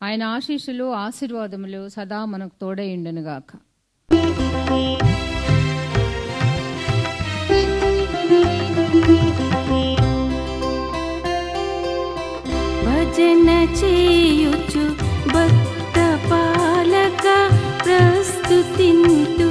ఆయన ఆశీస్సులు ఆశీర్వాదములు సదా మనకు తోడైండునుగాక భజన చేయుచు భక్త పాలక ప్రస్తుతింటూ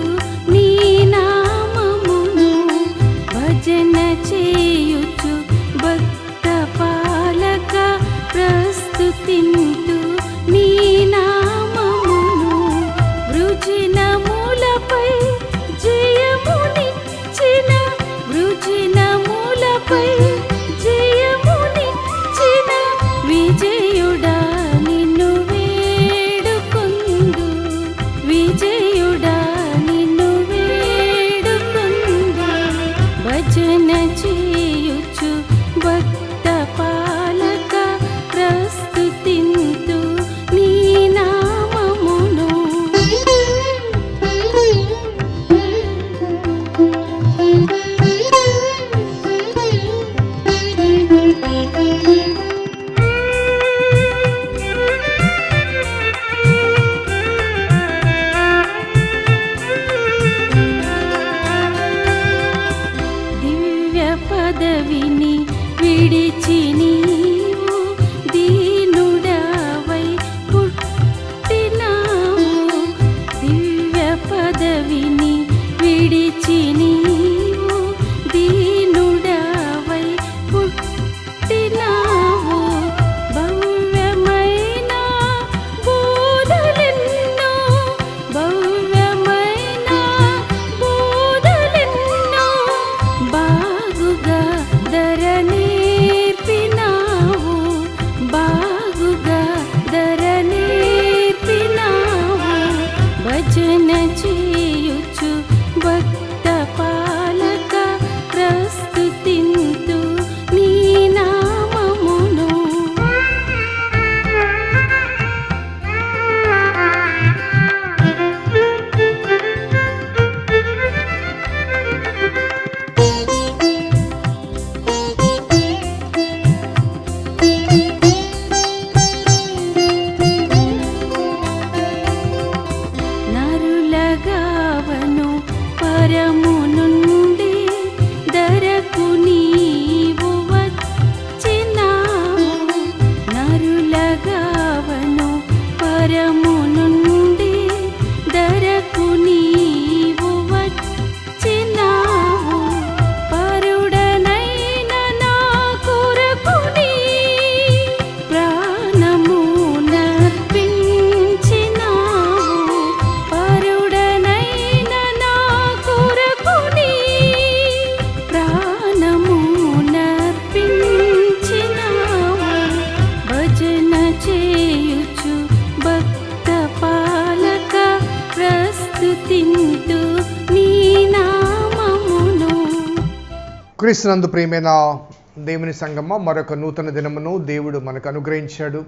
క్రీస్తునందు ప్రియమైన దేవుని సంగమ మరొక నూతన దినమును దేవుడు మనకు అనుగ్రహించాడు.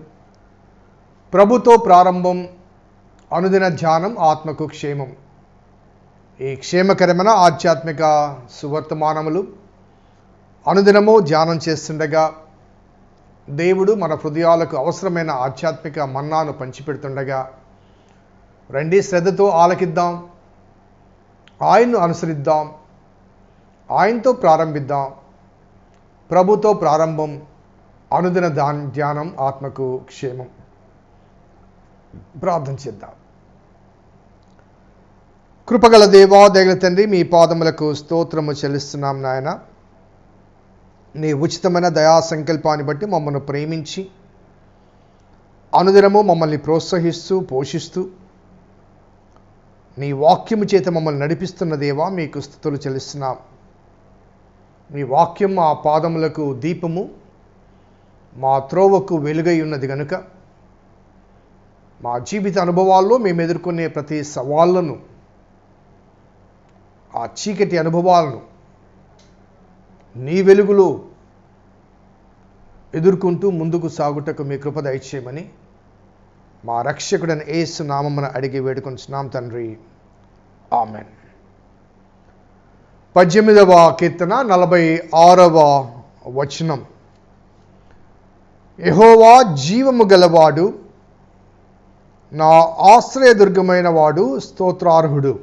ప్రభుతో ప్రారంభం అనుదిన ధ్యానం ఆత్మకు క్షేమం. ఈ క్షేమకరమైన ఆధ్యాత్మిక సువర్తమానములు అనుదినము ధ్యానం చేస్తుండగా దేవుడు మన హృదయాలకు అవసరమైన ఆధ్యాత్మిక మన్నాను పంచిపెడుతుండగా రండి శ్రద్ధతో ఆలకిద్దాం ఆయన్ను అనుసరిద్దాం ఆయనతో ప్రారంభిద్దాం. ప్రభుతో ప్రారంభం అనుదిన దాన్ ధ్యానం ఆత్మకు క్షేమం. ప్రార్థన చేద్దాం. కృపగల దేవా దగ్గర తండ్రి మీ పాదములకు స్తోత్రము చెల్లిస్తున్నాం నాయన. నీ ఉచితమైన దయా సంకల్పాన్ని బట్టి మమ్మల్ని ప్రేమించి అనుదినము మమ్మల్ని ప్రోత్సహిస్తూ పోషిస్తూ నీ వాక్యము చేత మమ్మల్ని నడిపిస్తున్న దేవా మీకు స్థుతులు చెల్లిస్తున్నాం. మీ వాక్యం మా పాదములకు దీపము మా త్రోవకు వెలుగై ఉన్నది గనుక మా జీవిత అనుభవాల్లో మేము ఎదుర్కొనే ప్రతి సవాళ్ళను ఆ చీకటి అనుభవాలను నీ వెలుగులో ఎదుర్కొంటూ ముందుకు సాగుటకు మీ కృప దయచేయమని మా రక్షకుడైన ఏసు నామమున అడిగి వేడుకొంచున్నాం తండ్రి. ఆమెన్. పద్దెనిమిదవ కీర్తన నలభై ఆరవ వచనం. యహోవా జీవము గలవాడు నా ఆశ్రయదుర్గమైన వాడు స్తోత్రార్హుడు.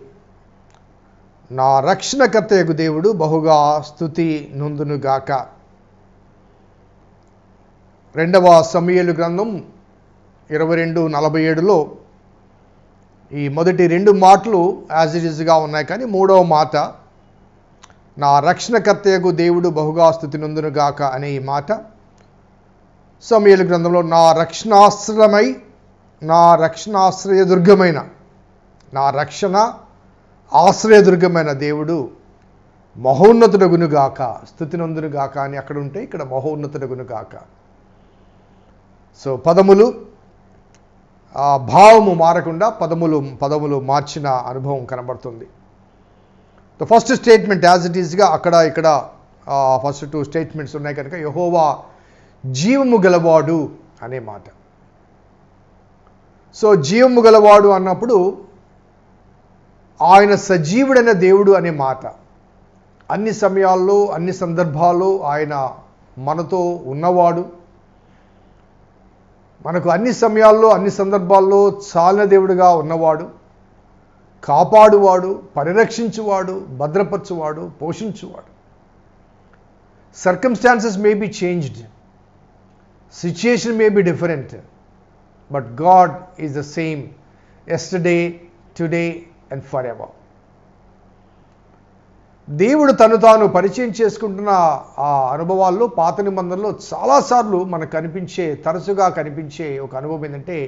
నా రక్షణకర్తయగు దేవుడు బహుగా స్థుతి నొందునుగాక రెండవ సమయలు గ్రంథం ఇరవై రెండు నలభై ఏడులో ఈ మొదటి రెండు మాటలు యాజ్ ఇట్ ఈజ్గా ఉన్నాయి కానీ మూడవ మాట నా రక్షణకర్తయగు దేవుడు బహుగా స్థుతి నొందునుగాక అనే ఈ మాట. సమయలు గ్రంథంలో నా రక్షణాశ్రమై నా రక్షణాశ్రయ దుర్గమైన నా రక్షణ ఆశ్రయదుర్గమైన దేవుడు మహోన్నతుడగునుగాక స్థుతినందునుగాక అని అక్కడ ఉంటే ఇక్కడ మహోన్నతుడగునుగాక సో పదములు ఆ భావము మారకుండా పదములు పదములు మార్చిన అనుభవం కనబడుతుంది. The first statement as it ఈస్గా అక్కడ ఇక్కడ ఫస్ట్ టూ స్టేట్మెంట్స్ ఉన్నాయి కనుక యహోవా జీవము గలవాడు అనే మాట. సో జీవము గలవాడు అన్నప్పుడు ఆయన సజీవుడైన దేవుడు అనే మాట. అన్ని సమయాల్లో అన్ని సందర్భాల్లో ఆయన మనతో ఉన్నవాడు. మనకు అన్ని సమయాల్లో అన్ని సందర్భాల్లో చాలిన దేవుడుగా ఉన్నవాడు. కాపాడువాడు పరిరక్షించువాడు భద్రపరచువాడు పోషించువాడు. Circumstances may be changed situation may be different but God is the same yesterday today and for ever దేవుడు తను తాను పరిచయం చేసుకుంటున్న ఆ అనుభవాల్లో పాత నిబంధనలో చాలాసార్లు మనకు కనిపించే తరచుగా కనిపించే ఒక అనుభవం ఏంటంటే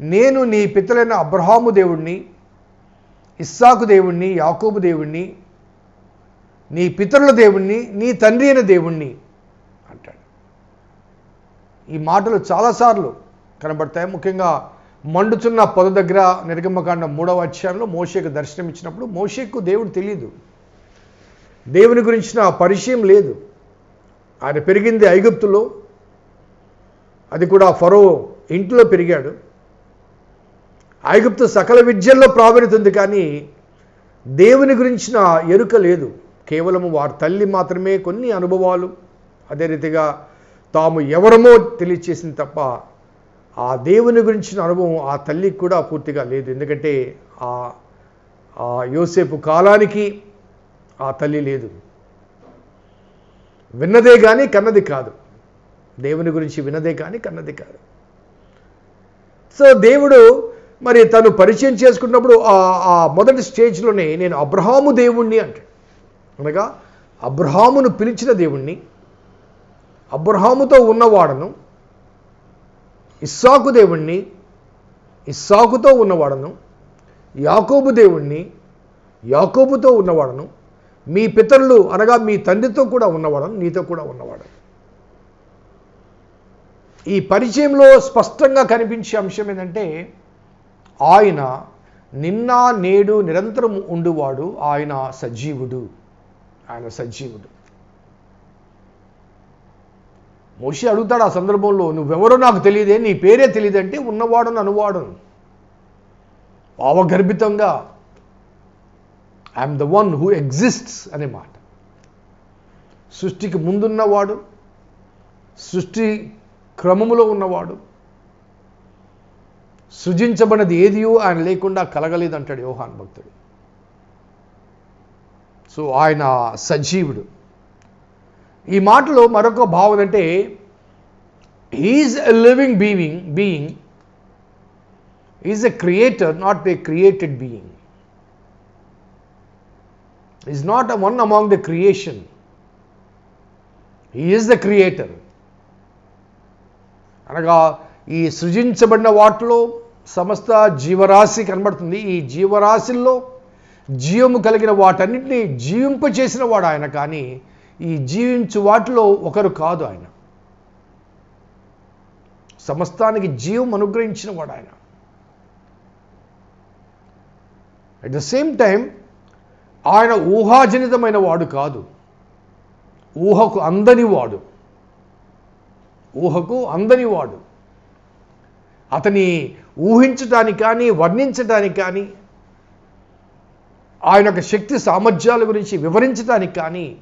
నేను నీ పితలైన అబ్రహాము దేవుణ్ణి ఇస్సాకు దేవుణ్ణి యాకోబు దేవుణ్ణి నీ పితరుల దేవుణ్ణి నీ తండ్రి అయిన దేవుణ్ణి అంటాడు. ఈ మాటలు చాలాసార్లు కనబడతాయి. ముఖ్యంగా మండుచున్న పొద దగ్గర నిర్గమకాండ మూడవ అధ్యాయంలో మోషేకు దర్శనం ఇచ్చినప్పుడు మోషేకు దేవుడు తెలియదు దేవుని గురించిన పరిచయం లేదు. ఆయన పెరిగింది ఐగుప్తులో. అది కూడా ఫరో ఇంట్లో పెరిగాడు. ఐగుప్తు సకల విద్యల్లో ప్రావీణ్యత ఉంది కానీ దేవుని గురించిన ఎరుక లేదు. కేవలం వారి తల్లి మాత్రమే కొన్ని అనుభవాలు. అదే రీతిగా తాము ఎవరమో తెలియచేసింది తప్ప ఆ దేవుని గురించిన అనుభవం ఆ తల్లికి కూడా పూర్తిగా లేదు. ఎందుకంటే ఆ ఆ యోసేపు కాలానికి ఆ తల్లి లేదు. విన్నదే కానీ కన్నది కాదు. దేవుని గురించి విన్నదే కానీ కన్నది కాదు. సో దేవుడు మరి తను పరిచయం చేసుకున్నప్పుడు ఆ- ఆ మొదటి స్టేజ్లోనే నేను అబ్రహాము దేవుణ్ణి అంటాడు. అనగా అబ్రహామును పిలిచిన దేవుణ్ణి అబ్రహాముతో ఉన్నవాడను ఇస్సాకు దేవుణ్ణి ఇస్సాకుతో ఉన్నవాడను యాకోబు దేవుణ్ణి యాకోబుతో ఉన్నవాడను మీ పితరులు అనగా మీ తండ్రితో కూడా ఉన్నవాడను నీతో కూడా ఉన్నవాడను ఈ పరిచయంలో స్పష్టంగా కనిపించే అంశం ఏంటంటే ఆయన నిన్న నేడు నిరంతరం ఉండువాడు ఆయన సజీవుడు. ఆయన సజీవుడు. మోషి అడుగుతాడు ఆ సందర్భంలో నువ్వెవరో నాకు తెలియదే నీ పేరే తెలియదంటే ఉన్నవాడు అనువాడును భావగర్భితంగా I'm the one who exists అనే మాట. సృష్టికి ముందున్నవాడు సృష్టి క్రమములో ఉన్నవాడు సృజించబడినది ఏదియో ఆయన లేకుండా కలగలేదు అంటాడు యోహాన్ భక్తుడు. సో ఆయన సజీవుడు. ఈ మాటలో మరొక భావం అంటే is a living being being is a creator not a created being is not a one among the creation he is the creator అనగా ఈ సృజించబడిన వాటిలో సమస్త జీవరాశి కనబడుతుంది. ఈ జీవరాశిల్లో జీవము కలిగిన వాటన్నిటిని జీవింపచేసిన వాడు ఆయన. కానీ ఈ జీవించు వాటిలో ఒకరు కాదు ఆయన. సమస్తానికి జీవం అనుగ్రహించిన వాడు ఆయన. అట్ ద సేమ్ టైం ఆయన ఊహాజనితమైన వాడు కాదు. ఊహకు అందని వాడు. ఊహకు అందని వాడు. అతని ఊహించటానికి కానీ వర్ణించటానికి కానీ ఆయన యొక్క శక్తి సామర్థ్యాల గురించి వివరించడానికి కానీ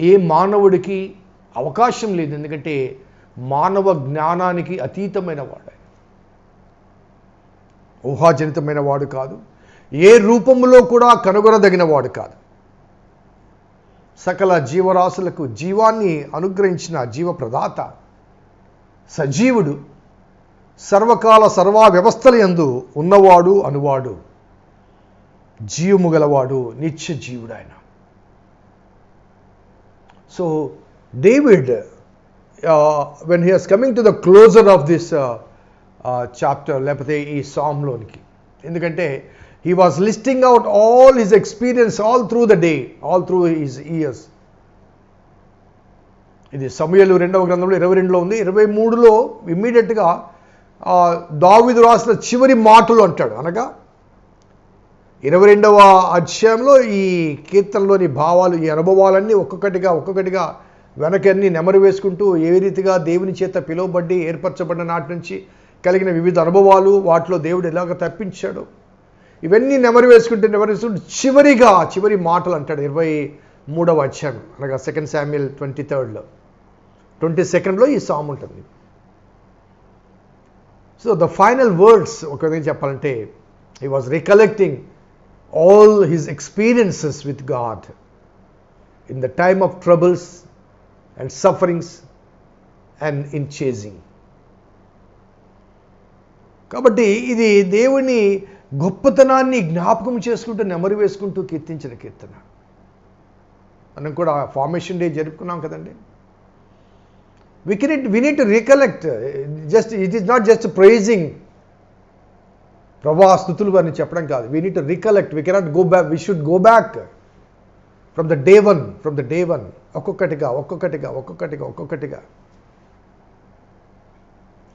ఏ మానవుడికి అవకాశం లేదు. ఎందుకంటే మానవ జ్ఞానానికి అతీతమైన వాడు ఊహాజనితమైన వాడు కాదు. ఏ రూపంలో కూడా కనుగొనదగిన వాడు కాదు. సకల జీవరాశులకు జీవాన్ని అనుగ్రహించిన జీవ ప్రదాత సజీవుడు సర్వకాల సర్వా వ్యవస్థల యందు ఉన్నవాడు అనువాడు జీవము గలవాడు నిత్య జీవుడు ఆయన so David when he's coming to the closure of this chapter లేకపోతే ఈ సాంగ్లోనికి ఎందుకంటే he was listing out all his experience all through the day all through his years ఇది సమయలు రెండవ గ్రంథంలో ఇరవై రెండులో ఉంది. ఇరవై మూడులో ఇమ్మీడియట్గా దావిదు రాసిన చివరి మాటలు అంటాడు. అనగా ఇరవై రెండవ అధ్యాయంలో ఈ కీర్తనలోని భావాలు ఈ అనుభవాలన్నీ ఒక్కొక్కటిగా ఒక్కొక్కటిగా వెనకన్నీ నెమరు వేసుకుంటూ ఏ రీతిగా దేవుని చేత పిలువబడి ఏర్పరచబడిన నాటి నుంచి కలిగిన వివిధ అనుభవాలు వాటిలో దేవుడు ఎలాగ తప్పించాడు? ఇవన్నీ నెమరు వేసుకుంటే నెమరు వేసుకుంటూ చివరిగా చివరి మాటలు అంటాడు ఇరవై మూడవ అధ్యాయం. అనగా సెకండ్ శామ్యుల్ ట్వంటీ థర్డ్లో ట్వంటీ సెకండ్లో ఈ సామ్ ఉంటుంది. సో ద ఫైనల్ వర్డ్స్ ఒక విధంగా చెప్పాలంటే he was recollecting all his experiences with God in the time of troubles and sufferings and in chasing కాబట్టి ఇది దేవుని గొప్పతనాన్ని జ్ఞాపకం చేసుకుంటూ నెమరు వేసుకుంటూ కీర్తించిన కీర్తన. మనం కూడా ఫార్మేషన్ డే జరుపుకున్నాం కదండి. We can we need to recollect uh, just it is not just praising ప్రభా స్థుతులు అని చెప్పడం కాదు we need to recollect we cannot go back we should go back from the day one from the day one ఒక్కొక్కటిగా ఒక్కొక్కటిగా ఒక్కొక్కటిగా ఒక్కొక్కటిగా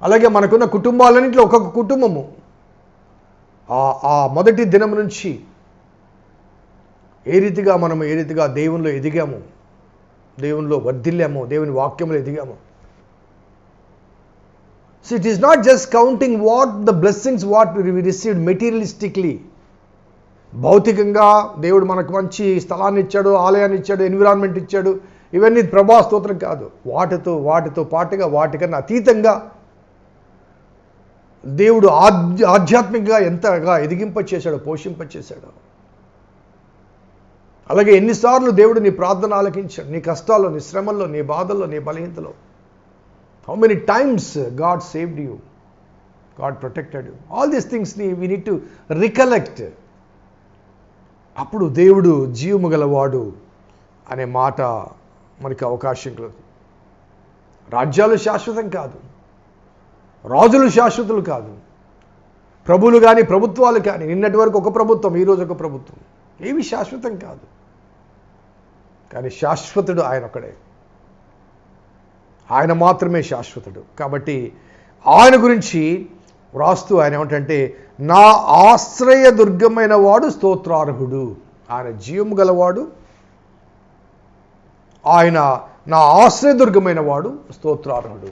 అలాగే మనకున్న కుటుంబాలన్నింటిలో ఒక్కొక్క కుటుంబము. ఆ- ఆ మొదటి దినం నుంచి ఏ రీతిగా మనం ఏ రీతిగా దేవునిలో ఎదిగాము దేవునిలో వర్ధిల్లాము దేవుని వాక్యంలో ఎదిగాము so it is not just counting what the blessings what we received materialistically భౌతికంగా దేవుడు మనకు మంచి స్థలాన్ని ఇచ్చాడు ఆలయాన్ని ఇచ్చాడు ఎన్విరాన్మెంట్ ఇచ్చాడు ఇవన్నీ ప్రభా స్తోత్రం కాదు వాటితో వాటితో పాటుగా వాటికన్నా అతీతంగా దేవుడు ఆధ్య ఆధ్యాత్మికంగా ఎంతగా ఎదిగింప చేశాడో పోషింప చేశాడో అలాగే ఎన్నిసార్లు దేవుడు నీ ప్రార్థన ఆలకించాడు నీ కష్టాల్లో నీ శ్రమల్లో నీ బాధల్లో నీ బలహీనతలో how many times God saved you God protected you all these థింగ్స్ని we need to recollect అప్పుడు దేవుడు జీవము గలవాడు అనే మాట మనకి అవకాశం కలదు. రాజ్యాలు శాశ్వతం కాదు. రాజులు శాశ్వతులు కాదు. ప్రభులు కానీ ప్రభుత్వాలు కానీ నిన్నటి వరకు ఒక ప్రభుత్వం ఈరోజు ఒక ప్రభుత్వం. ఏవి శాశ్వతం కాదు. కానీ శాశ్వతుడు ఆయన ఒకడే ఆయన మాత్రమే శాశ్వతుడు. కాబట్టి ఆయన గురించి వ్రాస్తూ ఆయన ఏమిటంటే నా ఆశ్రయ దుర్గమైన వాడు స్తోత్రార్హుడు. ఆయన జీవము గలవాడు ఆయన నా ఆశ్రయదుర్గమైన వాడు స్తోత్రార్హుడు.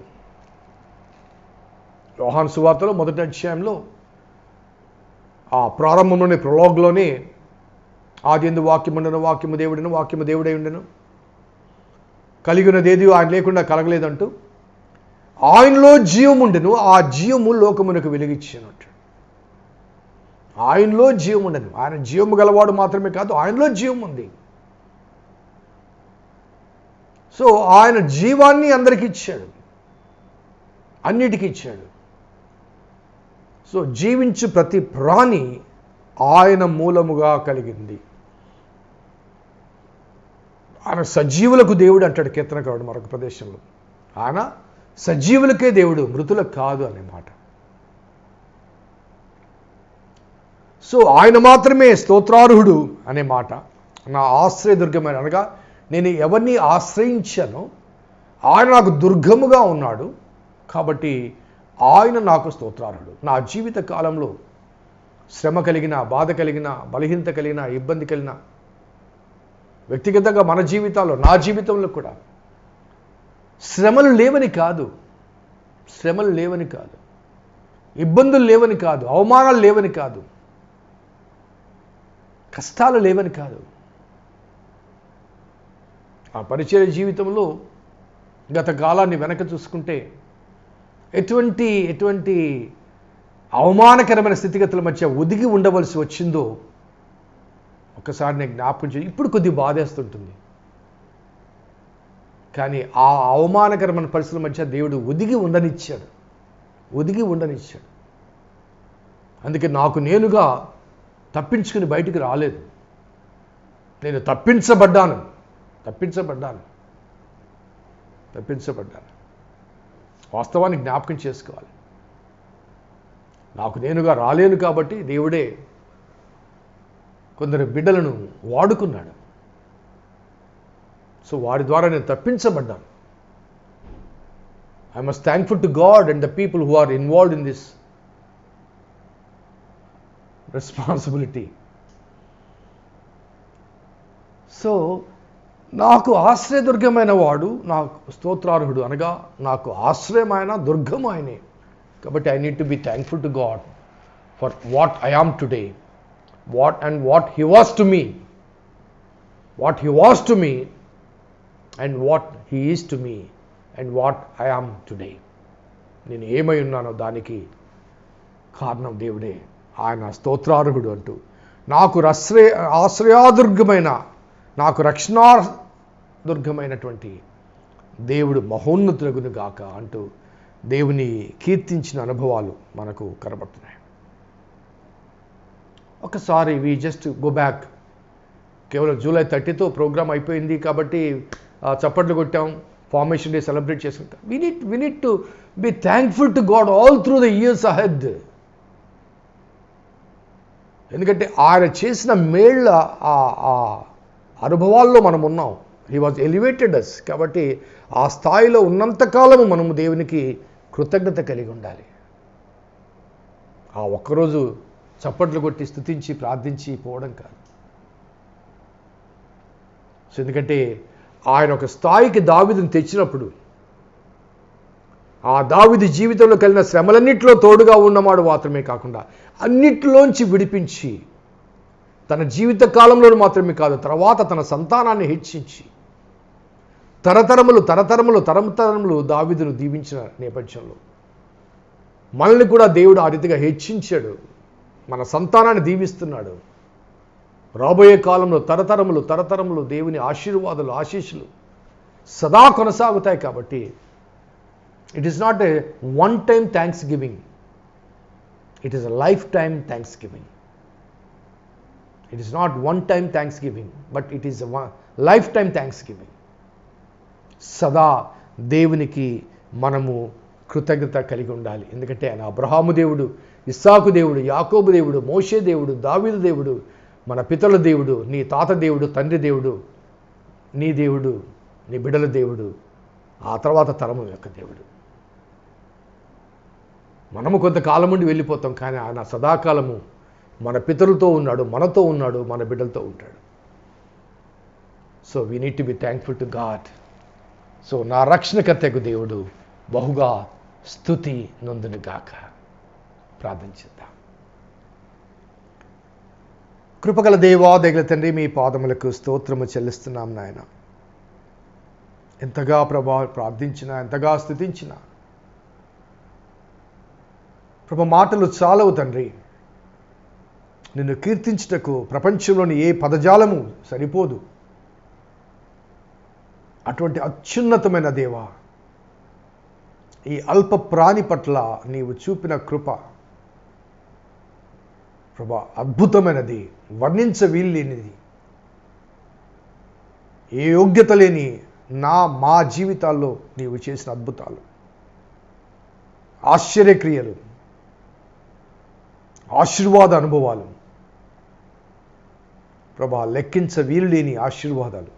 రోహాన్ సువార్తలో మొదటి అధ్యాయంలో ఆ ప్రారంభంలోని ప్రొలాగ్లోనే ఆది ఎందు వాక్యముండను వాక్యము దేవుడను వాక్యము దేవుడై ఉండను. కలిగినదేది ఆయన లేకుండా కలగలేదంటూ ఆయనలో జీవం ఉండెను ఆ జీవము లోకమునకు వెలిగించినట్టు. ఆయనలో జీవం ఉండను ఆయన జీవము గలవాడు మాత్రమే కాదు ఆయనలో జీవం ఉంది. సో ఆయన జీవాన్ని అందరికి ఇచ్చాడు. అన్నిటికీ ఇచ్చాడు. సో జీవించు ప్రతి ప్రాణి ఆయన మూలముగా కలిగింది. ఆయన సజీవులకు దేవుడు అంటాడు కీర్తనకారుడు మరొక ప్రదేశంలో. ఆయన సజీవులకే దేవుడు మృతులకు కాదు అనే మాట. సో ఆయన మాత్రమే స్తోత్రార్హుడు అనే మాట. నా ఆశ్రయదుర్గమైన అనగా నేను ఎవరిని ఆశ్రయించానో ఆయన నాకు దుర్గముగా ఉన్నాడు కాబట్టి ఆయన నాకు స్తోత్రార్హుడు. నా జీవిత కాలంలో శ్రమ కలిగిన బాధ కలిగిన బలహీనత కలిగిన ఇబ్బంది కలిగిన వ్యక్తిగతంగా మన జీవితాల్లో నా జీవితంలో కూడా. శ్రమలు లేవని కాదు. శ్రమలు లేవని కాదు. ఇబ్బందులు లేవని కాదు. అవమానాలు లేవని కాదు. కష్టాలు లేవని కాదు. ఆ పరిచయ జీవితంలో గత కాలాన్ని వెనక చూసుకుంటే ఎటువంటి ఎటువంటి అవమానకరమైన స్థితిగతుల మధ్య ఒదిగి ఉండవలసి వచ్చిందో ఒకసారి నేను జ్ఞాపకం చేసి ఇప్పుడు కొద్ది బాధేస్తుంటుంది. కానీ ఆ అవమానకరమైన పరిస్థితుల మధ్య దేవుడు ఒదిగి ఉండనిచ్చాడు. ఒదిగి ఉండనిచ్చాడు. అందుకే నాకు నేనుగా తప్పించుకుని బయటికి రాలేదు. నేను తప్పించబడ్డాను. తప్పించబడ్డాను. తప్పించబడ్డాను. వాస్తవాన్ని జ్ఞాపకం చేసుకోవాలి. నాకు నేనుగా రాలేను కాబట్టి దేవుడే కొందరు బిడ్డలను వాడుకున్నాడు. సో వారి ద్వారా నేను తప్పించబడ్డాను. I must thankful to God and the people who are involved in this responsibility so నాకు ఆశ్రయదుర్గమైన వాడు నాకు స్తోత్రార్హుడు అనగా నాకు ఆశ్రయమైన దుర్గం ఆయనే. కాబట్టి I need to be thankful to God for what I am today what and what he was to me what he was to me and what he is to me and what I am today నేను ఏమై ఉన్నానో దానికి కారణం దేవుడే. ఆయన స్తోత్రార్హుడు అంటూ. నాకు రశ్రయ ఆశ్రయాదుర్గమైన నాకు రక్షణా దుర్గమైనటువంటి దేవుడు మహోన్నతులగును గాక అంటూ దేవుని కీర్తించిన అనుభవాలు మనకు కనబడుతున్నాయి. ఒకసారి వి జస్ట్ గో బ్యాక్ కేవలం జూలై థర్టీతో ప్రోగ్రామ్ అయిపోయింది కాబట్టి చప్పట్లు కొట్టాం ఫార్మేషన్ డే సెలబ్రేట్ చేసుకుంటాం. We need we need to be thankful to God all through the years ahead ఎందుకంటే ఆయన చేసిన మేళ్ళ ఆ ఆ అనుభవాల్లో మనం ఉన్నాం. హీ వాజ్ ఎలివేటెడ్ అస్ కాబట్టి ఆ స్థాయిలో ఉన్నంతకాలము మనము దేవునికి కృతజ్ఞత కలిగి ఉండాలి. ఆ ఒక్కరోజు చప్పట్లు కొట్టి స్థుతించి ప్రార్థించి పోవడం కాదు. సో ఎందుకంటే ఆయన ఒక స్థాయికి దావిదిని తెచ్చినప్పుడు ఆ దావిది జీవితంలో కలిగిన శ్రమలన్నింటిలో తోడుగా ఉన్నవాడు మాత్రమే కాకుండా అన్నిటిలోంచి విడిపించి తన జీవిత కాలంలో మాత్రమే కాదు తర్వాత తన సంతానాన్ని హెచ్చించి తరతరములు తరతరములు తరతరములు దావిదును దీవించిన నేపథ్యంలో మనల్ని కూడా దేవుడు ఆ రీతిగా హెచ్చించాడు. మన సంతానాన్ని దీవిస్తున్నాడు. రాబోయే కాలంలో తరతరములు తరతరములు దేవుని ఆశీర్వాదాలు ఆశీస్సులు సదా కొనసాగుతాయి కాబట్టి it is not a one time thanksgiving it is a lifetime thanksgiving it is not one time thanksgiving but it is lifetime thanksgiving సదా దేవునికి మనము కృతజ్ఞత కలిగి ఉండాలి. ఎందుకంటే ఆయన అబ్రహాము దేవుడు. ఇస్సాకు దేవుడు యాకోబు దేవుడు మోషే దేవుడు దావీదు దేవుడు మన పితల దేవుడు నీ తాత దేవుడు తండ్రి దేవుడు నీ దేవుడు నీ బిడల దేవుడు ఆ తర్వాత తరము యొక్క దేవుడు. మనము కొంతకాలం ఉండి వెళ్ళిపోతాం కానీ ఆయన సదాకాలము మన పితరులతో ఉన్నాడు మనతో ఉన్నాడు మన బిడ్డలతో ఉంటాడు. So we need to be thankful to God so నా రక్షణకర్తకు దేవుడు బహుగా స్థుతి గాక ప్రార్థన చేద్దాం. కృపగల దేవా దగ్గర తండ్రి మీ పాదములకు స్తోత్రము చెల్లిస్తున్నాం నాయన. ఎంతగా ప్రభా ప్రార్థించినా ఎంతగా స్థుతించినా. ప్రభ మాటలు చాలవు తండ్రి. నిన్ను కీర్తించుటకు ప్రపంచంలోని ఏ పదజాలము సరిపోదు. అటువంటి అత్యున్నతమైన దేవా ఈ అల్ప ప్రాణి పట్ల నీవు చూపిన కృప ప్రభా అద్భుతమైనది వర్ణించ వీల్లేనిది ఏ యోగ్యత లేని నా మా జీవితాల్లో నీవు చేసిన అద్భుతాలు. ఆశ్చర్యక్రియలు ఆశీర్వాద అనుభవాలు. ప్రభా లెక్కించ వీలు లేని ఆశీర్వాదాలు.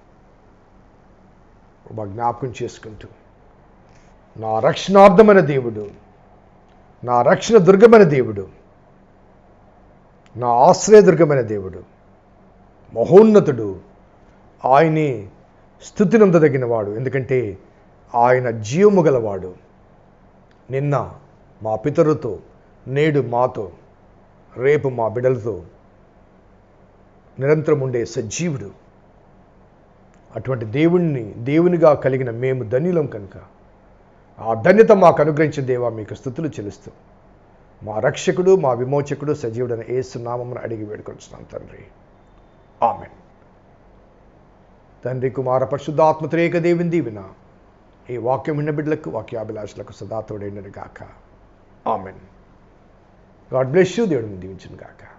ప్రభా జ్ఞాపకం చేసుకుంటూ నా రక్షణార్థమైన దేవుడు నా రక్షణ దుర్గమైన దేవుడు నా ఆశ్రయదుర్గమైన దేవుడు మహోన్నతుడు ఆయనే స్థుతినందదగినవాడు ఎందుకంటే ఆయన జీవము గలవాడు. నిన్న మా పితరుతో నేడు మాతో రేపు మా బిడ్డలతో నిరంతరం ఉండే సజీవుడు. అటువంటి దేవుణ్ణి దేవునిగా కలిగిన మేము ధన్యులం కనుక. ఆ ధన్యత మాకు అనుగ్రహించిన దేవా మీకు స్థుతులు చెల్లిస్తూ మా రక్షకుడు మా విమోచకుడు సజీవుడైన ఏసునామమును అడిగి వేడుకొచ్చున్నాం తండ్రి. ఆమెన్. తండ్రి కుమార పరిశుద్ధాత్మ త్రేక దేవుని దీవిన. ఈ వాక్యం విన్న బిడ్డలకు వాక్యాభిలాషులకు సదా తోడైనది గాక. ఆమెన్. గాడ్ బ్లెస్ యూ దేవుడిని దీవించను గాక.